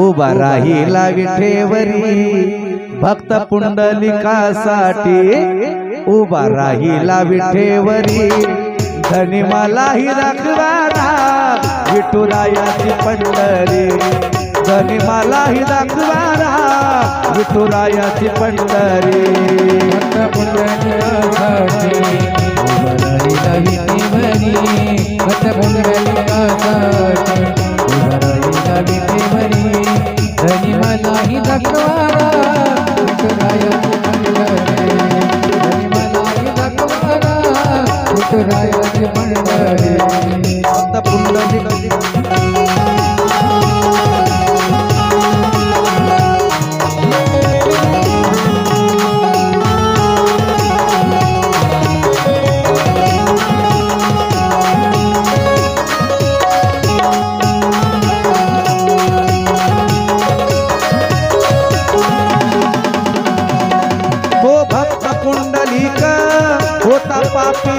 उभा राहिला विठेवरी. भक्त पुंडलिकासाठी उभा राहिला विठेवरी. धनी मलाही दाखवाना विठुरायाची पंढरी. धनी मलाही दाखवाना विठुरायाची पंढरी. भक्त पुंडलिकासाठी उभं राहिला विटेवरी भक्त पुंडलिकासाठी विठुरायाची पंढरी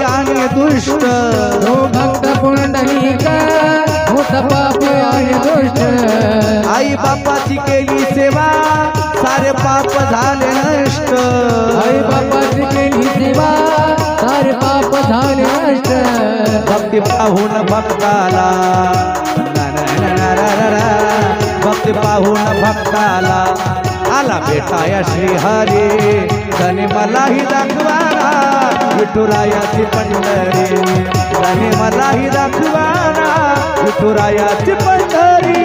आणि दुष्ट। हो भक्त पुंडलिक होत पापी आणि दुष्ट। आई बापाची केली सेवा सारे पाप झाले नष्ट। आई बापाची केली सेवा सारे पाप झाले नष्ट। भक्ती पाहून भक्ताला. भक्ती पाहून भक्ताला आला भेटाया श्रीहरी धनी मलाही दाखवाना विठुरायाची पंढरी. धनी मलाही दाखवाना विठुरायाची पंढरी.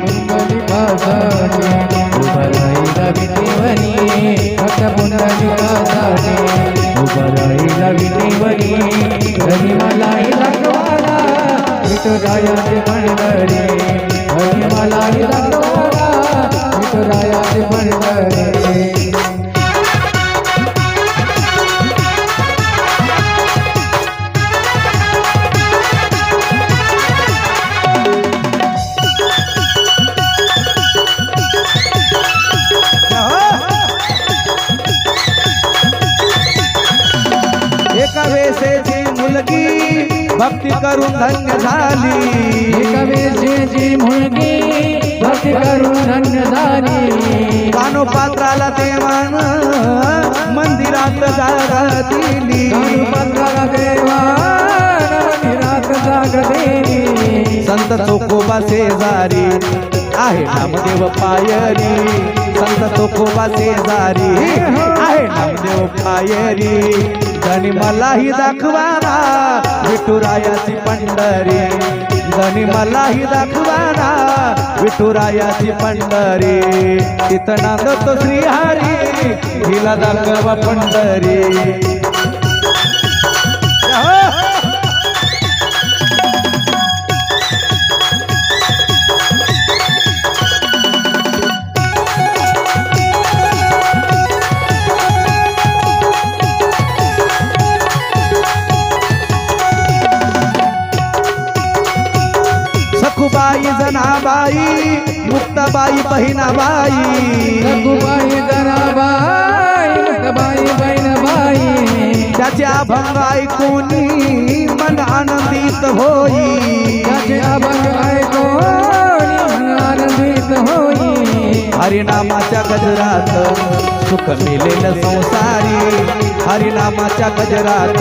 पुंडलिकासाठी उभं राहिला विटेवरी भक्त पुंडलिकासाठी उभं राहिला विटेवरी धनी मलाही दाखवाला विठुरायाची पंढरी. धनी मलाही दाखवाला विठुरायाची पंढरी. करून धन्य झाली. कवीची मुलगी भक्ती करून धन्य झाली. कानो पात्राला देवान मंदिरात जागा दिली पत्राला देवा निरात जाग देवी संत चोखोबा शेजारी आहे नामदेव पायरी. संत चोखोबा शेजारी आहे नामदेव पायरी धनी मलाही दाखवाना विठुरायाची पंढरी. धनी मलाही दाखवाना विठुरायाची पंढरी. तिथं नांदतो श्रीहारी हिला दाखवा पंढरी. सखुबाई जनाबाई मुक्ताबाई बहिणाबाई. रघुबाई जनाबाई मुक्ताबाई बहिणबाई. त्याचे अभंग ऐकून मन आनंदित होई. त्याचे अभंग ऐकून आनंदित होई. हरिनामाच्या गजरात सुख मिळेल संसारी. हरिनामाच्या गजरात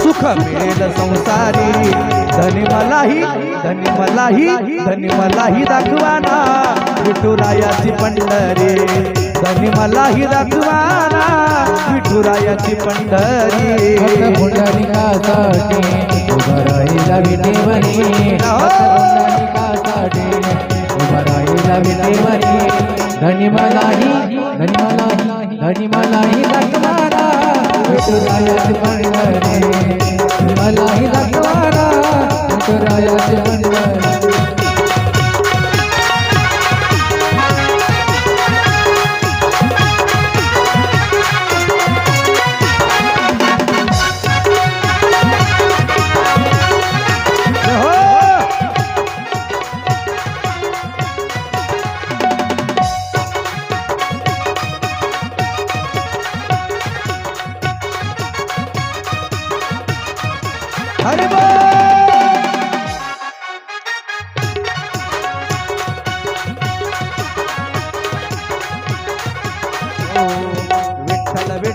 सुख मिळेल संसारी. धनी मलाही धनी मलाही धनी मलाही दाखवाना. विठुरायाची पंढरी. धनी मलाही दाखवाना. विठुरायाची पंढरी. पुंडलिकासाठी उभं राहिला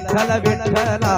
విఠల విఠలా